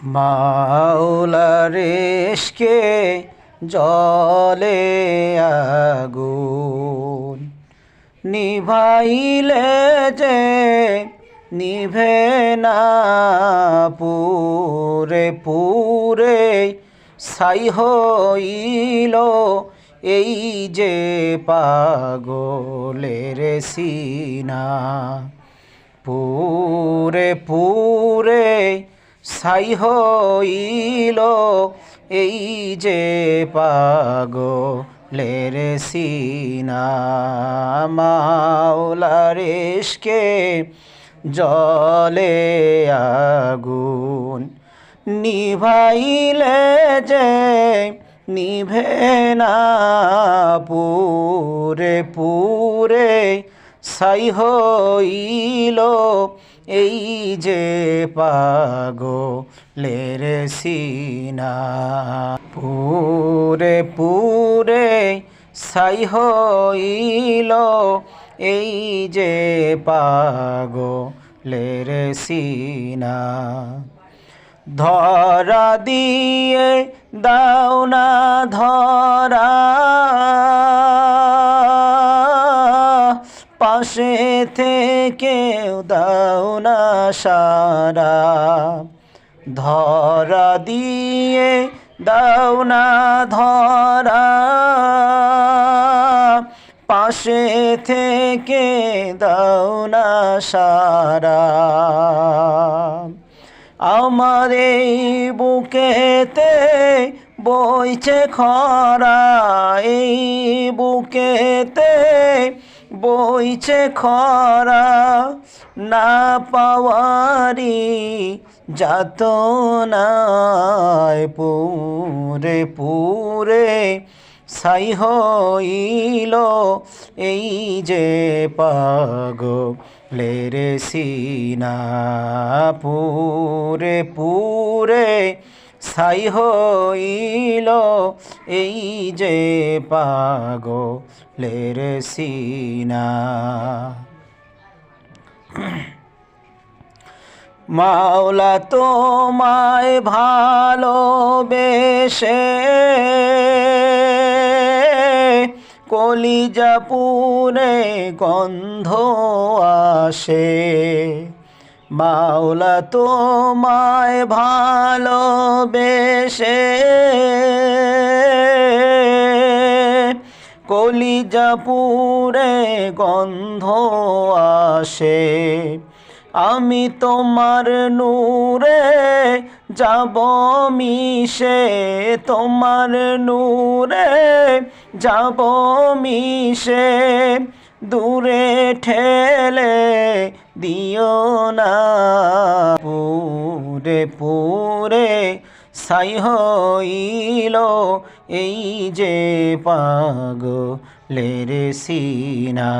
মাওলারেশকে জলে আগুন নিভাইলে যে নিভে না পুরে পুরে ছাই হইল এই যে পাগলের সিনা পুরে পুরে ছাই হইল এই যে পাগলের সিনা মাওলারেশকে জলে আগুন নিভাইলে যে নিভে না পুরে পুরে ছাই হইল, এই যে পাগলের সিনা। পুরে পুরে ছাই হইল, এই যে পাগো পাগলের সিনা। ধরা দিয়ে দাও না ধরা পাশে থেকে দাও না সারা। ধরা দিয়ে দাও না ধরা। পাশে থেকে দাও না সারা। আমার এই বুকেতে বইছে খরা। এই বুকেতে বইছে খরা না পাওয়ারি যাত নাই পুরে পুরে ছাই হইল এই যে পাগলের সিনা পুরে পুরে ছাই হইল এই যে পাগো লের সিনা? মাওলা তোমায় ভালোবেসে কলিজা পুরে গন্ধ আসে। মাওলা তোমায় ভালোবেসে। কলিজা পুরে গন্ধ আসে। আমি তোমার নূরে যাব মিশে। তোমার নূরে যাব মিশে। দূরে ঠেলে দিও না। পুরে পুরে সাই হইল এই যে পাগ পাগলের সিনা।